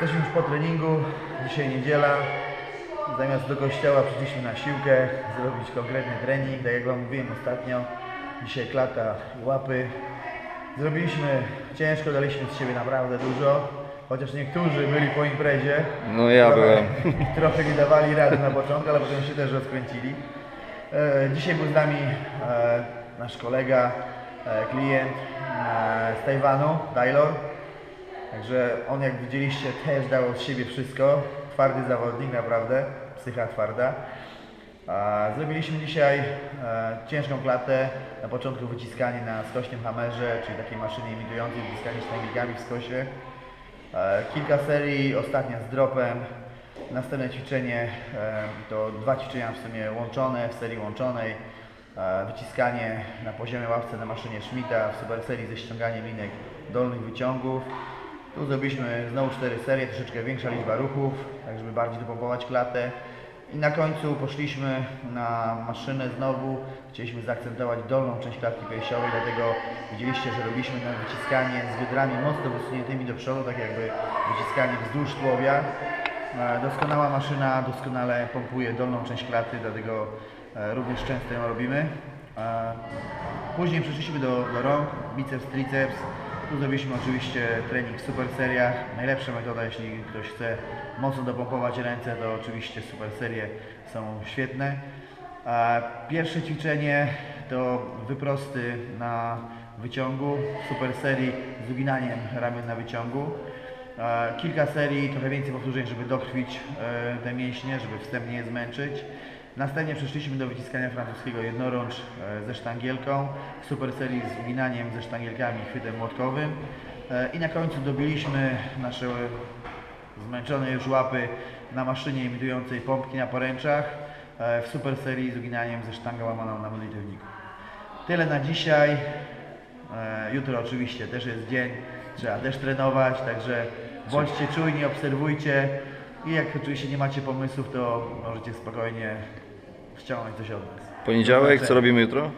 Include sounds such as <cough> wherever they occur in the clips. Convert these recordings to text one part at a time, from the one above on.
Jesteśmy już po treningu, dzisiaj niedziela. Zamiast do kościoła przyszliśmy na siłkę, zrobić konkretny trening, tak jak Wam mówiłem ostatnio. Dzisiaj klata i łapy. Zrobiliśmy ciężko, daliśmy z siebie naprawdę dużo. Chociaż niektórzy byli po imprezie. No ja Trochę- byłem. <laughs> Trochę nie dawali rady na początku, ale potem się też rozkręcili. E, Dzisiaj był z nami e, nasz kolega, e, klient e, z Tajwanu, Taylor. Także on, jak widzieliście, też dał od siebie wszystko. Twardy zawodnik, naprawdę. Psycha twarda. Zrobiliśmy dzisiaj e, ciężką klatę. Na początku wyciskanie na skośnym hamerze, czyli takiej maszynie imitującej wyciskanie sztanglikami w skosie. E, Kilka serii, ostatnia z dropem. Następne ćwiczenie e, to dwa ćwiczenia w sumie łączone, w serii łączonej. Wyciskanie na poziomie ławce na maszynie Schmidta w super serii ze ściąganiem linek dolnych wyciągów. Tu zrobiliśmy znowu cztery serie, troszeczkę większa liczba ruchów, tak żeby bardziej dopompować klatę. I na końcu poszliśmy na maszynę znowu. Chcieliśmy zaakcentować dolną część klatki piersiowej, dlatego widzieliście, że robiliśmy na wyciskanie z wydrami mocno wysuniętymi do przodu, tak jakby wyciskanie wzdłuż tułowia. E, Doskonała maszyna, doskonale pompuje dolną część klaty, dlatego e, również często ją robimy. E, Później przeszliśmy do, do rąk, biceps, triceps. Tu zrobiliśmy oczywiście trening w super seriach. Najlepsza metoda, jeśli ktoś chce mocno dopompować ręce, to oczywiście super serie są świetne. Pierwsze ćwiczenie to wyprosty na wyciągu, super serii z uginaniem ramion na wyciągu. Kilka serii, trochę więcej powtórzeń, żeby dokrwić e, te mięśnie, żeby wstępnie je zmęczyć. Następnie przeszliśmy do wyciskania francuskiego jednorącz e, ze sztangielką, super serii z uginaniem ze sztangielkami chwytem młotkowym. E, I na końcu dobiliśmy nasze zmęczone już łapy na maszynie imitującej pompki na poręczach e, w super serii z uginaniem ze sztangą łamaną na modlitewniku. Tyle na dzisiaj. Jutro oczywiście też jest dzień, trzeba też trenować, także bądźcie czujni, obserwujcie i jak oczywiście nie macie pomysłów, to możecie spokojnie ściągnąć coś od nas. Poniedziałek, co robimy jutro?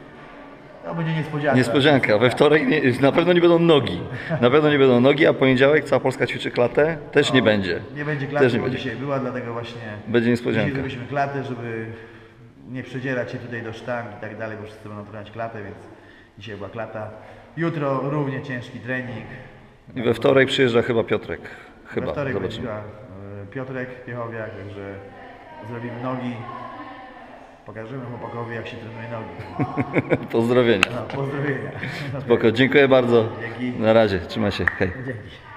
To będzie niespodzianka. Niespodzianka. We wtorek nie, na pewno nie będą nogi. Na pewno nie będą nogi, a poniedziałek cała Polska ćwiczy klatę. Też nie będzie. Nie będzie Też klaty, nie bo będzie. dzisiaj była, dlatego właśnie Będzie dzisiaj niespodzianka. zrobiliśmy klatę, żeby nie przedzierać się tutaj do sztang i tak dalej, bo wszyscy będą trenować klatę, więc dzisiaj była klata. Jutro równie ciężki trening. I we wtorek przyjeżdża chyba Piotrek. Chyba, We wtorek zobaczymy. e, Piotrek Piechowiak, także zrobimy nogi. Pokażemy chłopakowi, jak się trenuje nogi. <laughs> Pozdrowienia. No, pozdrowienia. Spoko, dziękuję bardzo. Dzięki. Na razie, trzymaj się. Hej. Dzięki.